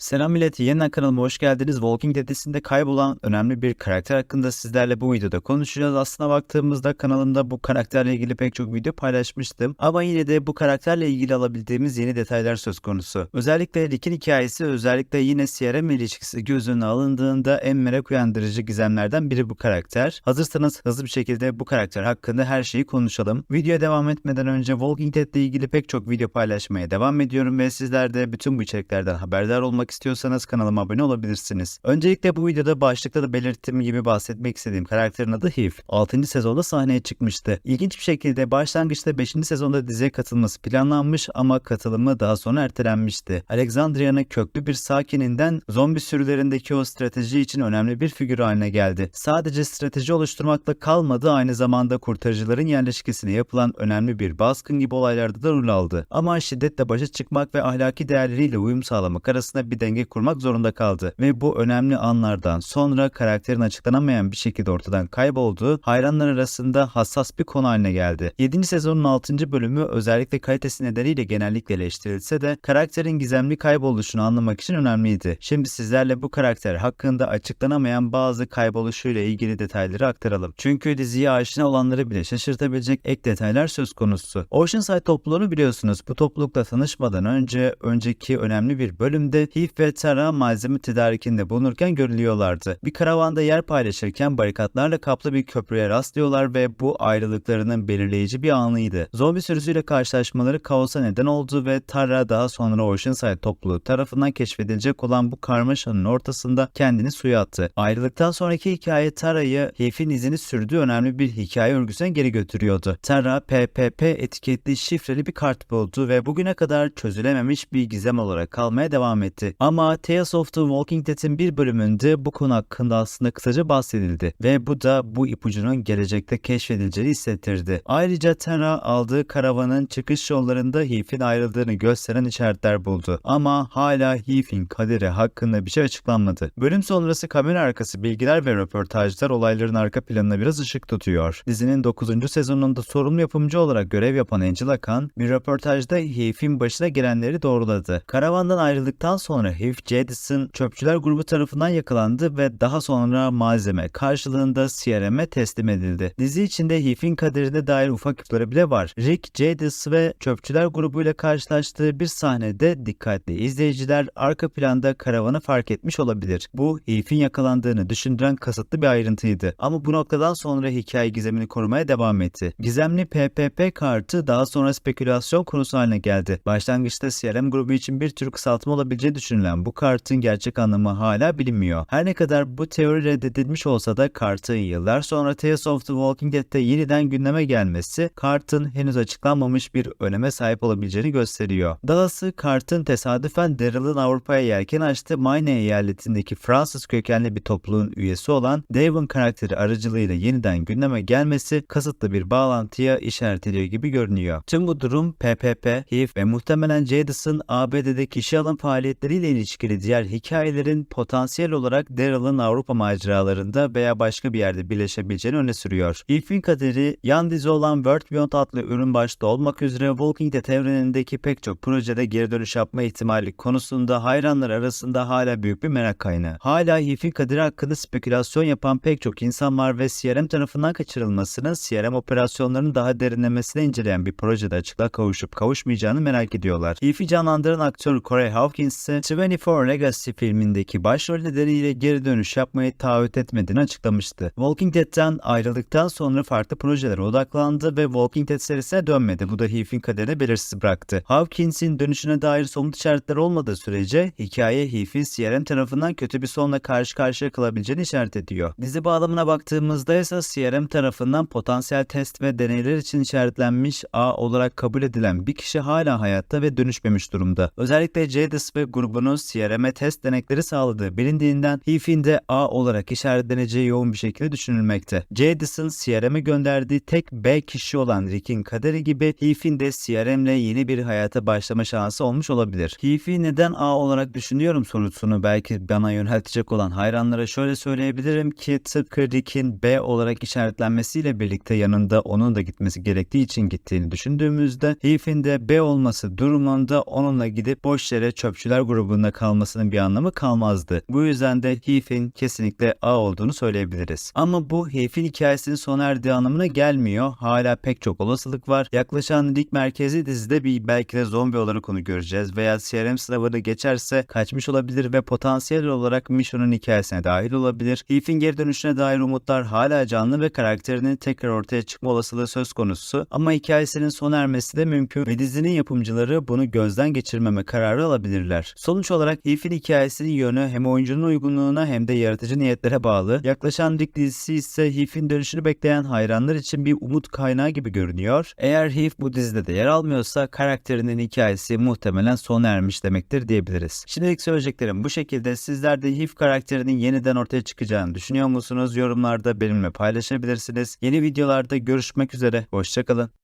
Selam millet, yeniden kanalıma hoş geldiniz. Walking Dead dizisinde kaybolan önemli bir karakter hakkında sizlerle bu videoda konuşacağız. Aslına baktığımızda kanalımda bu karakterle ilgili pek çok video paylaşmıştım. Ama yine de bu karakterle ilgili alabildiğimiz yeni detaylar söz konusu. Özellikle Rick'in hikayesi, özellikle yine CRM ilişkisi göz önüne alındığında en merak uyandırıcı gizemlerden biri bu karakter. Hazırsanız hızlı bir şekilde bu karakter hakkında her şeyi konuşalım. Videoya devam etmeden önce Walking Dead ile ilgili pek çok video paylaşmaya devam ediyorum ve sizler de bütün bu içeriklerden haberdar olmak istiyorsanız kanalıma abone olabilirsiniz. Öncelikle bu videoda başlıkta da belirttiğim gibi bahsetmek istediğim karakterin adı Heath. 6. sezonda sahneye çıkmıştı. İlginç bir şekilde başlangıçta 5. sezonda diziye katılması planlanmış ama katılımı daha sonra ertelenmişti. Alexandria'nın köklü bir sakininden zombi sürülerindeki o strateji için önemli bir figür haline geldi. Sadece strateji oluşturmakla kalmadı aynı zamanda kurtarıcıların yerleşkesine yapılan önemli bir baskın gibi olaylarda da rol aldı. Ama şiddetle başa çıkmak ve ahlaki değerleriyle uyum sağlamak arasında bir denge kurmak zorunda kaldı ve bu önemli anlardan sonra karakterin açıklanamayan bir şekilde ortadan kaybolduğu hayranlar arasında hassas bir konu haline geldi. 7. sezonun 6. bölümü özellikle kalitesi nedeniyle genellikle eleştirilse de karakterin gizemli kayboluşunu anlamak için önemliydi. Şimdi sizlerle bu karakter hakkında açıklanamayan bazı kayboluşuyla ilgili detayları aktaralım. Çünkü diziye aşina olanları bile şaşırtabilecek ek detaylar söz konusu. Oceanside topluluğunu biliyorsunuz. Bu toplulukla tanışmadan önce önceki önemli bir bölümde Heath ve Tara malzeme tedarikinde bulunurken görülüyorlardı. Bir karavanda yer paylaşırken barikatlarla kaplı bir köprüye rastlıyorlar ve bu ayrılıklarının belirleyici bir anıydı. Zombi sürüsüyle karşılaşmaları kaosa neden oldu ve Tara daha sonra Oceanside topluluğu tarafından keşfedilecek olan bu karmaşanın ortasında kendini suya attı. Ayrılıktan sonraki hikaye Tara'yı Heath'in izini sürdüğü önemli bir hikaye örgüsüne geri götürüyordu. Tara PPP etiketli şifreli bir kart buldu ve bugüne kadar çözülememiş bir gizem olarak kalmaya devam etti. Ama Tales of the Walking Dead'in bir bölümünde bu konu hakkında aslında kısaca bahsedildi ve bu da bu ipucunun gelecekte keşfedileceğini hissettirdi. Ayrıca Tara aldığı karavanın çıkış yollarında Heath'in ayrıldığını gösteren işaretler buldu. Ama hala Heath'in kaderi hakkında bir şey açıklanmadı. Bölüm sonrası kamera arkası bilgiler ve röportajlar olayların arka planına biraz ışık tutuyor. Dizinin 9. sezonunda sorumlu yapımcı olarak görev yapan Angela Khan bir röportajda Heath'in başına gelenleri doğruladı. Karavandan ayrıldıktan sonra Heath Jadis'in çöpçüler grubu tarafından yakalandı ve daha sonra malzeme karşılığında CRM'e teslim edildi. Dizi içinde Heath'in kaderine dair ufak ipuçları bile var. Rick, Jadis ve çöpçüler grubuyla karşılaştığı bir sahnede dikkatli izleyiciler arka planda karavanı fark etmiş olabilir. Bu Heath'in yakalandığını düşündüren kasıtlı bir ayrıntıydı. Ama bu noktadan sonra hikaye gizemini korumaya devam etti. Gizemli PPP kartı daha sonra spekülasyon konusu haline geldi. Başlangıçta CRM grubu için bir tür kısaltma olabileceği düşünülen bu kartın gerçek anlamı hala bilinmiyor. Her ne kadar bu teori reddedilmiş olsa da kartın yıllar sonra Tales of the Walking Dead'te yeniden gündeme gelmesi kartın henüz açıklanmamış bir öneme sahip olabileceğini gösteriyor. Dahası kartın tesadüfen Daryl'ın Avrupa'ya yelken açtığı Maine eyaletindeki Fransız kökenli bir topluluğun üyesi olan Devon karakteri aracılığıyla yeniden gündeme gelmesi kasıtlı bir bağlantıya işaret ediyor gibi görünüyor. Tüm bu durum PPP, Heath ve muhtemelen Jadis'ın ABD'de kişi alım faaliyetleriyle ilişkili diğer hikayelerin potansiyel olarak Daryl'ın Avrupa maceralarında veya başka bir yerde birleşebileceğini öne sürüyor. Heath'in kaderi yan dizi olan World Beyond adlı ürün başta olmak üzere Walking Dead evrenindeki pek çok projede geri dönüş yapma ihtimali konusunda hayranlar arasında hala büyük bir merak kaynağı. Hala Heath'in kaderi hakkında spekülasyon yapan pek çok insan var ve CRM tarafından kaçırılmasını, CRM operasyonlarının daha derinlemesine inceleyen bir projede açıklığa kavuşup kavuşmayacağını merak ediyorlar. Heath'i canlandıran aktör Corey Hawkins ise 24 Legacy filmindeki başrol nedeniyle geri dönüş yapmayı taahhüt etmediğini açıklamıştı. Walking Dead'ten ayrıldıktan sonra farklı projelere odaklandı ve Walking Dead serisine dönmedi. Bu da Heath'in kaderini belirsiz bıraktı. Hawkins'in dönüşüne dair somut işaretler olmadığı sürece hikaye Heath'in CRM tarafından kötü bir sonla karşı karşıya kalabileceğini işaret ediyor. Dizi bağlamına baktığımızda ise CRM tarafından potansiyel test ve deneyler için işaretlenmiş A olarak kabul edilen bir kişi hala hayatta ve dönüşmemiş durumda. Özellikle Jadis ve grubunun CRM'e test denekleri sağladığı bilindiğinden Heath'in de A olarak işaretleneceği yoğun bir şekilde düşünülmekte. Jadis'ın CRM'e gönderdiği tek B kişi olan Rick'in kaderi gibi Heath'in de CRM'le yeni bir hayata başlama şansı olmuş olabilir. Heath'i neden A olarak düşünüyorum sorusunu belki bana yöneltecek olan hayranlara şöyle söyleyebilirim ki tıpkı Rick'in B olarak işaretlenmesiyle birlikte yanında onun da gitmesi gerektiği için gittiğini düşündüğümüzde Heath'in de B olması durumunda onunla gidip boş yere çöpçüler grubu grubunda kalmasının bir anlamı kalmazdı. Bu yüzden de Heath'in kesinlikle A olduğunu söyleyebiliriz. Ama bu Heath'in hikayesinin sona erdiği anlamına gelmiyor. Hala pek çok olasılık var. Yaklaşan lig merkezi dizide bir belki de zombi olarak onu göreceğiz veya CRM sınavını geçerse kaçmış olabilir ve potansiyel olarak Mission'un hikayesine dahil olabilir. Heath'in geri dönüşüne dair umutlar hala canlı ve karakterinin tekrar ortaya çıkma olasılığı söz konusu. Ama hikayesinin sona ermesi de mümkün ve dizinin yapımcıları bunu gözden geçirmeme kararı alabilirler. Sonuç olarak Heath'in hikayesinin yönü hem oyuncunun uygunluğuna hem de yaratıcı niyetlere bağlı. Yaklaşan Rick dizisi ise Heath'in dönüşünü bekleyen hayranlar için bir umut kaynağı gibi görünüyor. Eğer Heath bu dizide de yer almıyorsa karakterinin hikayesi muhtemelen sona ermiş demektir diyebiliriz. Şimdilik söyleyeceklerim bu şekilde. Sizler de Heath karakterinin yeniden ortaya çıkacağını düşünüyor musunuz? Yorumlarda benimle paylaşabilirsiniz. Yeni videolarda görüşmek üzere. Hoşçakalın.